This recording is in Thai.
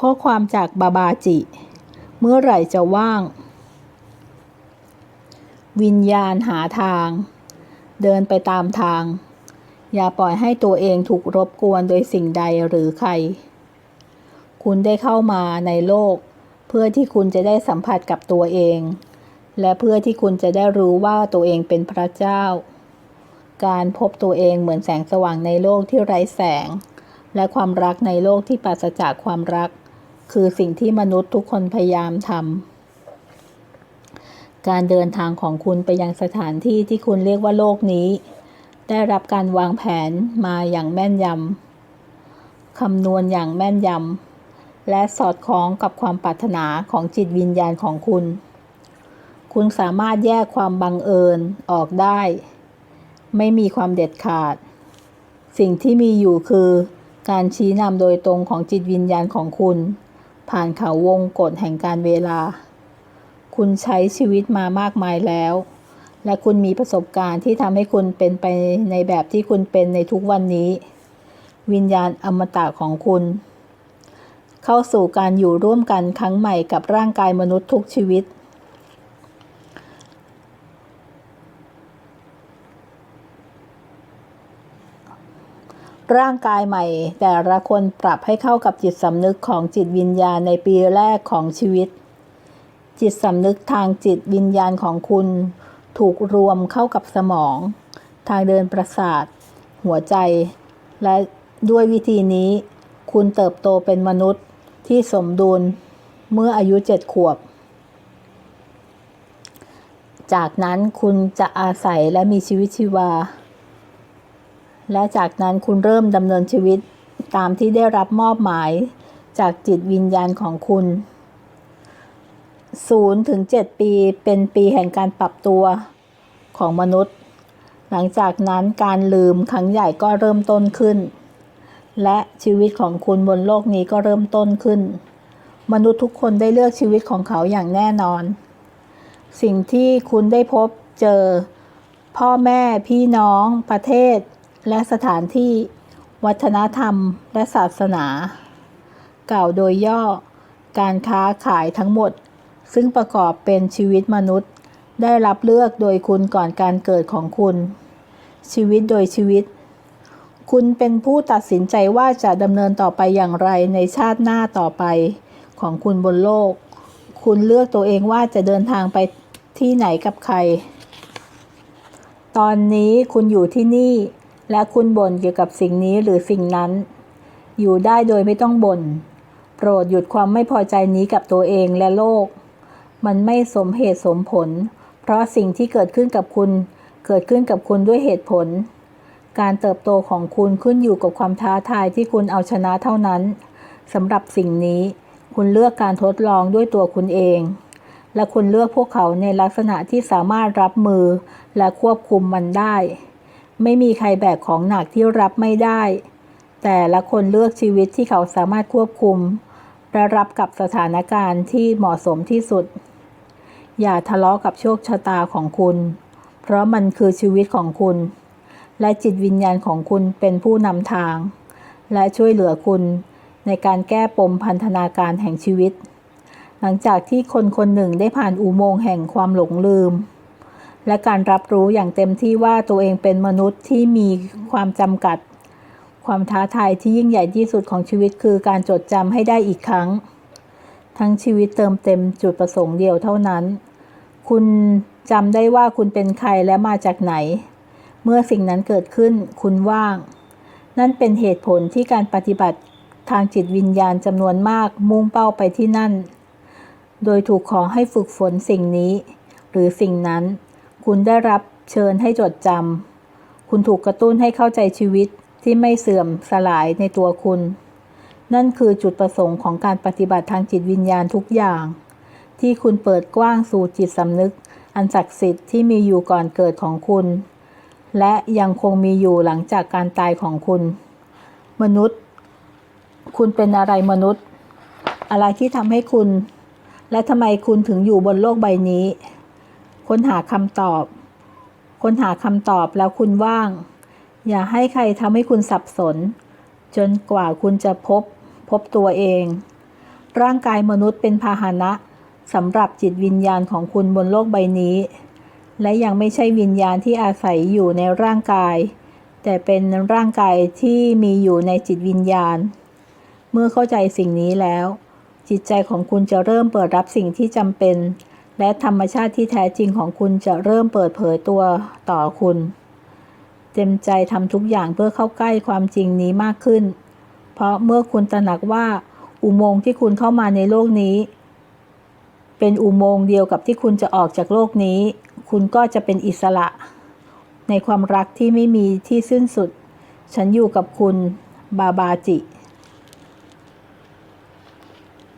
ข้อความจากบาบาจิ เมื่อไหร่จะว่าง วิญญาณหาทาง เดินไปตามทาง อย่าปล่อยให้ตัวเองถูกรบกวนโดยสิ่งใดหรือใคร คุณได้เข้ามาในโลก เพื่อที่คุณจะได้สัมผัสกับตัวเอง และเพื่อที่คุณจะได้รู้ว่าตัวเองเป็นพระเจ้า การพบตัวเองเหมือนแสงสว่างในโลกที่ไร้แสงและความรักในโลกที่ปราศจากความรัก คือสิ่งที่มนุษย์ทุกคนพยายามทำการเดินทางของคุณไปยังสถานที่ที่คุณเรียกว่าโลกนี้ ได้รับการวางแผนมาอย่างแม่นยำคำนวณอย่างแม่นยำและสอดคล้องกับความปรารถนาของจิตวิญญาณของคุณ คุณสามารถแยกความบังเอิญออกได้ ไม่มีความเด็ดขาด สิ่งที่มีอยู่คือการชี้นำโดยตรงของจิตวิญญาณของคุณ ผ่านเขาวงกฎแห่งการเวลา คุณใช้ชีวิตมามากมายแล้ว และคุณมีประสบการณ์ที่ทำให้คุณเป็นไปในแบบที่คุณเป็นในทุกวันนี้ วิญญาณอมตะของคุณ เข้าสู่การอยู่ร่วมกันครั้งใหม่กับร่างกายมนุษย์ทุกชีวิต ร่างกายใหม่ แต่ละคนปรับให้เข้ากับจิตสำนึกของจิตวิญญาณในปีแรกของชีวิต จิตสำนึกทางจิตวิญญาณของคุณ ถูกรวมเข้ากับสมอง ทางเดินประสาท หัวใจ และด้วยวิธีนี้ คุณเติบโตเป็นมนุษย์ที่สมดุลเมื่ออายุเจ็ดขวบ จากนั้นคุณจะอาศัยและมีชีวิตชีวา และจากนั้นคุณเริ่มดำเนินชีวิตตามที่ได้รับมอบหมายจากจิตวิญญาณของคุณ 0 ถึง 7 ปีเป็นปีแห่งการปรับตัวของมนุษย์ หลังจากนั้นการลืมครั้งใหญ่ก็เริ่มต้นขึ้น และชีวิตของคุณบนโลกนี้ก็เริ่มต้นขึ้น มนุษย์ทุกคนได้เลือกชีวิตของเขาอย่างแน่นอน สิ่งที่คุณได้พบเจอ พ่อแม่พี่น้องประเทศ และสถานที่ วัฒนธรรม และศาสนา กล่าวโดยย่อ การค้าขายทั้งหมด ซึ่งประกอบเป็นชีวิตมนุษย์ ได้รับเลือกโดยคุณก่อนการเกิดของคุณ ชีวิตโดยชีวิต คุณเป็นผู้ตัดสินใจว่าจะดำเนินต่อไปอย่างไรในชาติหน้าต่อไปของคุณบนโลก คุณเลือกตัวเองว่าจะเดินทางไปที่ไหนกับใคร ตอนนี้คุณอยู่ที่นี่ และคุณบ่นเกี่ยวกับสิ่งนี้หรือสิ่งนั้น อยู่ได้โดยไม่ต้องบน่น โปรดหยุดความไม่พอใจนี้กับตัวเองและโลก มันไม่สมเหตุสมผล เพราะสิ่งที่เกิดขึ้นกับคุณ เกิดขึ้นกับคุณด้วยเหตุผล การเติบโตของคุณขึ้นอยู่กับความท้าทายที่คุณเอาชนะเท่านั้นสำหรับสิ่งนี้ คุณเลือกการทดลองด้วยตัวคุณเอง และคุณเลือกพวกเขาในลักษณะที่สามารถรับมือและควบคุมมันได้ ไม่มีใครแบกของหนักที่รับไม่ได้ แต่ละคนเลือกชีวิตที่เขาสามารถควบคุมและรับกับสถานการณ์ที่เหมาะสมที่สุด อย่าทะเลาะกับโชคชะตาของคุณ เพราะมันคือชีวิตของคุณ และจิตวิญญาณของคุณเป็นผู้นำทาง และช่วยเหลือคุณในการแก้ปมพันธนาการแห่งชีวิต หลังจากที่คนคนหนึ่งได้ผ่านอุโมงค์แห่งความหลงลืม และการรับรู้อย่างเต็มที่ว่าตัวเองเป็นมนุษย์ที่มีความจำกัด ความท้าทายที่ยิ่งใหญ่ที่สุดของชีวิตคือการจดจำให้ได้อีกครั้ง ทั้งชีวิตเติมเต็มจุดประสงค์เดียวเท่านั้น คุณจำได้ว่าคุณเป็นใครและมาจากไหน เมื่อสิ่งนั้นเกิดขึ้น คุณว่าง นั่นเป็นเหตุผลที่การปฏิบัติทางจิตวิญญาณจำนวนมากมุ่งเป้าไปที่นั่น โดยถูกขอให้ฝึกฝนสิ่งนี้ หรือสิ่งนั้น คุณได้รับเชิญให้จดจำ คุณถูกกระตุ้นให้เข้าใจชีวิตที่ไม่เสื่อมสลายในตัวคุณ นั่นคือจุดประสงค์ของการปฏิบัติทางจิตวิญญาณทุกอย่าง ที่คุณเปิดกว้างสู่จิตสำนึก อันศักดิ์สิทธิ์ที่มีอยู่ก่อนเกิดของคุณ และยังคงมีอยู่หลังจากการตายของคุณ มนุษย์ คุณเป็นอะไรมนุษย์ อะไรที่ทำให้คุณ และทำไมคุณถึงอยู่บนโลกใบนี้ ค้นหาคำตอบ ค้นหาคำตอบแล้วคุณว่าง อย่าให้ใครทำให้คุณสับสน จนกว่าคุณจะพบ พบตัวเอง ร่างกายมนุษย์เป็นพาหนะสำหรับจิตวิญญาณของคุณบนโลกใบนี้ และยังไม่ใช่วิญญาณที่อาศัยอยู่ในร่างกาย แต่เป็นร่างกายที่มีอยู่ในจิตวิญญาณ เมื่อเข้าใจสิ่งนี้แล้ว จิตใจของคุณจะเริ่มเปิดรับสิ่งที่จำเป็น และธรรมชาติที่แท้จริงของคุณจะเริ่มเปิดเผยตัวต่อคุณ เต็มใจทำทุกอย่างเพื่อเข้าใกล้ความจริงนี้มากขึ้น เพราะเมื่อคุณตระหนักว่าอุโมงค์ที่คุณเข้ามาในโลกนี้ เป็นอุโมงค์เดียวกับที่คุณจะออกจากโลกนี้ คุณก็จะเป็นอิสระ ในความรักที่ไม่มีที่สิ้นสุด ฉันอยู่กับคุณบาบาจิ